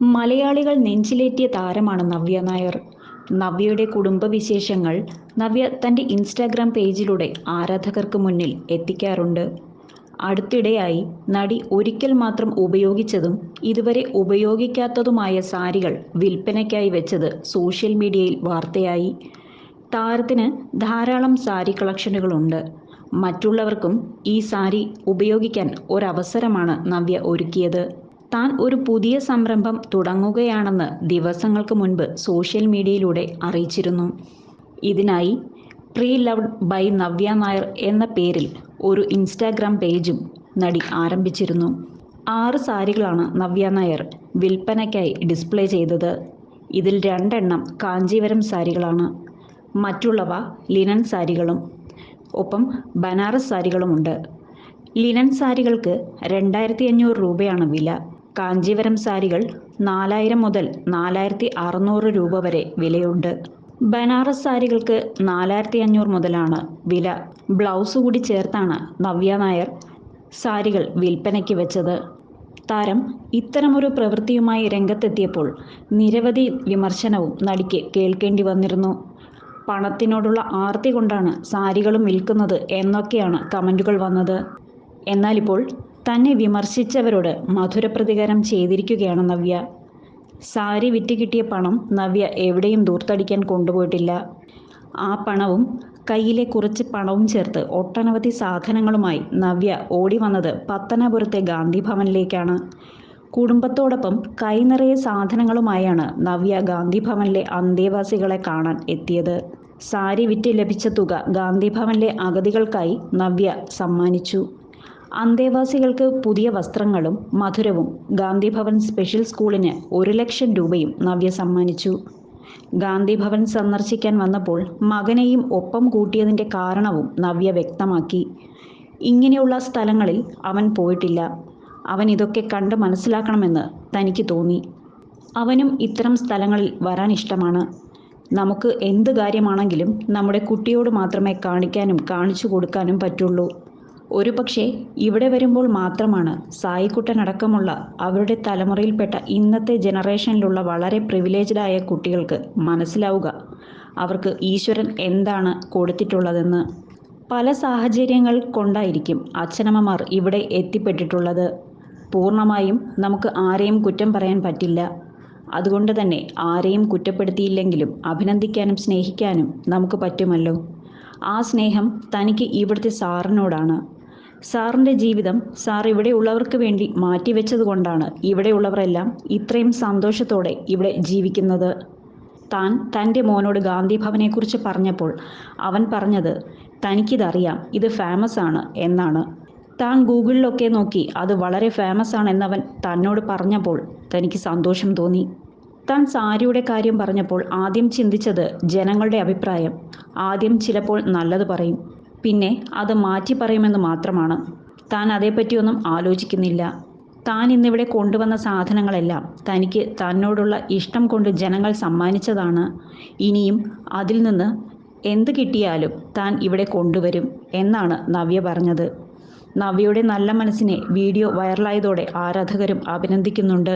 മലയാളികൾ നെഞ്ചിലേറ്റിയ താരമാണ് നവ്യ നായർ. നവ്യയുടെ കുടുംബവിശേഷങ്ങൾ നവ്യ തന്റെ ഇൻസ്റ്റാഗ്രാം പേജിലൂടെ ആരാധകർക്ക് മുന്നിൽ എത്തിക്കാറുണ്ട്. അടുത്തിടെയായി നടി ഒരിക്കൽ മാത്രം ഉപയോഗിച്ചതും ഇതുവരെ ഉപയോഗിക്കാത്തതുമായ സാരികൾ വിൽപ്പനയ്ക്കായി വെച്ചത് സോഷ്യൽ മീഡിയയിൽ വാർത്തയായി. താരത്തിന് ധാരാളം സാരി കളക്ഷനുകളുണ്ട്. മറ്റുള്ളവർക്കും ഈ സാരി ഉപയോഗിക്കാൻ ഒരവസരമാണ് നവ്യ ഒരുക്കിയത്. താൻ ഒരു പുതിയ സംരംഭം തുടങ്ങുകയാണെന്ന് ദിവസങ്ങൾക്ക് മുൻപ് സോഷ്യൽ മീഡിയയിലൂടെ അറിയിച്ചിരുന്നു. ഇതിനായി pre loved by Navya Nair എന്ന പേരിൽ ഒരു ഇൻസ്റ്റാഗ്രാം പേജും നടി ആരംഭിച്ചിരുന്നു. ആറ് സാരികളാണ് നവ്യ നായർ വിൽപ്പനയ്ക്കായി ഡിസ്പ്ലേ ചെയ്തത്. ഇതിൽ രണ്ടെണ്ണം കാഞ്ചീവരം സാരികളാണ്. മറ്റുള്ളവ ലിനൻ സാരികളും. ഒപ്പം ബനാറസ് സാരികളുമുണ്ട്. ലിനൻ സാരികൾക്ക് രണ്ടായിരത്തി അഞ്ഞൂറ് രൂപയാണ് വില. കാഞ്ചീവരം സാരികൾ നാലായിരം മുതൽ നാലായിരത്തി അറുന്നൂറ് രൂപ വരെ വിലയുണ്ട്. ബനാറസ് സാരികൾക്ക് നാലായിരത്തി അഞ്ഞൂറ് മുതലാണ് വില. ബ്ലൗസ് കൂടി ചേർത്താണ് നവ്യ നായർ സാരികൾ വിൽപ്പനയ്ക്ക് വെച്ചത്. താരം ഇത്തരമൊരു പ്രവൃത്തിയുമായി രംഗത്തെത്തിയപ്പോൾ നിരവധി വിമർശനവും നടിക്ക് കേൾക്കേണ്ടി വന്നിരുന്നു. പണത്തിനോടുള്ള ആർത്തി കൊണ്ടാണ് സാരികളും വിൽക്കുന്നത് എന്നൊക്കെയാണ് കമന്റുകൾ വന്നത്. എന്നാൽ ഇപ്പോൾ തന്നെ വിമർശിച്ചവരോട് മധുര പ്രതികാരം ചെയ്തിരിക്കുകയാണ് നവ്യ. സാരി വിറ്റ് കിട്ടിയ പണം നവ്യ എവിടെയും ദൂർത്തടിക്കാൻ കൊണ്ടുപോയിട്ടില്ല. ആ പണവും കയ്യിലെ കുറച്ച് പണവും ചേർത്ത് ഒട്ടനവധി സാധനങ്ങളുമായി നവ്യ ഓടി വന്നത് പത്തനാപുരത്തെ ഗാന്ധി ഭവനിലേക്കാണ് കുടുംബത്തോടൊപ്പം കൈനിറയെ സാധനങ്ങളുമായാണ് നവ്യ ഗാന്ധി ഭവനിലെ അന്തേവാസികളെ കാണാൻ എത്തിയത്. സാരി വിറ്റ് ലഭിച്ച തുക ഗാന്ധി ഭവനിലെ അഗതികൾക്കായി നവ്യ സമ്മാനിച്ചു. അന്തേവാസികൾക്ക് പുതിയ വസ്ത്രങ്ങളും മധുരവും ഗാന്ധിഭവൻ സ്പെഷ്യൽ സ്കൂളിന് ഒരു ലക്ഷം രൂപയും നവ്യ സമ്മാനിച്ചു. ഗാന്ധിഭവൻ സന്ദർശിക്കാൻ വന്നപ്പോൾ മകനെയും ഒപ്പം കൂട്ടിയതിന്റെ കാരണവും നവ്യ വ്യക്തമാക്കി. ഇങ്ങനെയുള്ള സ്ഥലങ്ങളിൽ അവൻ പോയിട്ടില്ല. അവൻ ഇതൊക്കെ കണ്ട് മനസ്സിലാക്കണമെന്ന് തനിക്ക് തോന്നി. അവനും ഇത്തരം സ്ഥലങ്ങളിൽ വരാൻ ഇഷ്ടമാണ്. നമുക്ക് എന്ത് കാര്യമാണെങ്കിലും നമ്മുടെ കുട്ടിയോട് മാത്രമേ കാണിക്കാനും കാണിച്ചു കൊടുക്കാനും പറ്റുള്ളൂ. ഒരു പക്ഷേ ഇവിടെ വരുമ്പോൾ മാത്രമാണ് സായിക്കുട്ടനടക്കമുള്ള അവരുടെ തലമുറയിൽപ്പെട്ട ഇന്നത്തെ ജനറേഷനിലുള്ള വളരെ പ്രിവിലേജ്ഡായ കുട്ടികൾക്ക് മനസ്സിലാവുക. അവർക്ക് ഈശ്വരൻ എന്താണ് കൊടുത്തിട്ടുള്ളതെന്ന്. പല സാഹചര്യങ്ങൾ കൊണ്ടായിരിക്കും അച്ഛനമ്മമാർ ഇവിടെ എത്തിപ്പെട്ടിട്ടുള്ളത്. പൂർണമായും നമുക്ക് ആരെയും കുറ്റം പറയാൻ പറ്റില്ല. അതുകൊണ്ട് തന്നെ ആരെയും കുറ്റപ്പെടുത്തിയില്ലെങ്കിലും അഭിനന്ദിക്കാനും സ്നേഹിക്കാനും നമുക്ക് പറ്റുമല്ലോ. ആ സ്നേഹം തനിക്ക് ഇവിടുത്തെ സാറിനോടാണ്. സാറിന്റെ ജീവിതം സാർ ഇവിടെ ഉള്ളവർക്ക് വേണ്ടി മാറ്റിവെച്ചതുകൊണ്ടാണ് ഇവിടെയുള്ളവരെല്ലാം ഇത്രയും സന്തോഷത്തോടെ ഇവിടെ ജീവിക്കുന്നത്. താൻ തന്റെ മോനോട് ഗാന്ധി ഭവനെക്കുറിച്ച് പറഞ്ഞപ്പോൾ അവൻ പറഞ്ഞത് തനിക്കിതറിയാം ഇത് ഫേമസ് ആണ് എന്നാണ്. താൻ ഗൂഗിളിലൊക്കെ നോക്കി അത് വളരെ ഫേമസ് ആണെന്നവൻ തന്നോട് പറഞ്ഞപ്പോൾ തനിക്ക് സന്തോഷം തോന്നി. താൻ സാരിയുടെ കാര്യം പറഞ്ഞപ്പോൾ ആദ്യം ചിന്തിച്ചത് ജനങ്ങളുടെ അഭിപ്രായം ആദ്യം ചിലപ്പോൾ നല്ലത് പറയും. പിന്നെ അത് മാറ്റി പറയുമെന്ന് മാത്രമാണ്. താൻ അതേപ്പറ്റിയൊന്നും ആലോചിക്കുന്നില്ല. താൻ ഇന്നിവിടെ കൊണ്ടുവന്ന സാധനങ്ങളെല്ലാം തനിക്ക് തന്നോടുള്ള ഇഷ്ടം കൊണ്ട് ജനങ്ങൾ സമ്മാനിച്ചതാണ്. ഇനിയും അതിൽ നിന്ന് എന്ത് കിട്ടിയാലും താൻ ഇവിടെ കൊണ്ടുവരും എന്നാണ് നവ്യ പറഞ്ഞത്. നവ്യയുടെ നല്ല മനസ്സിനെ വീഡിയോ വൈറലായതോടെ ആരാധകരും അഭിനന്ദിക്കുന്നുണ്ട്.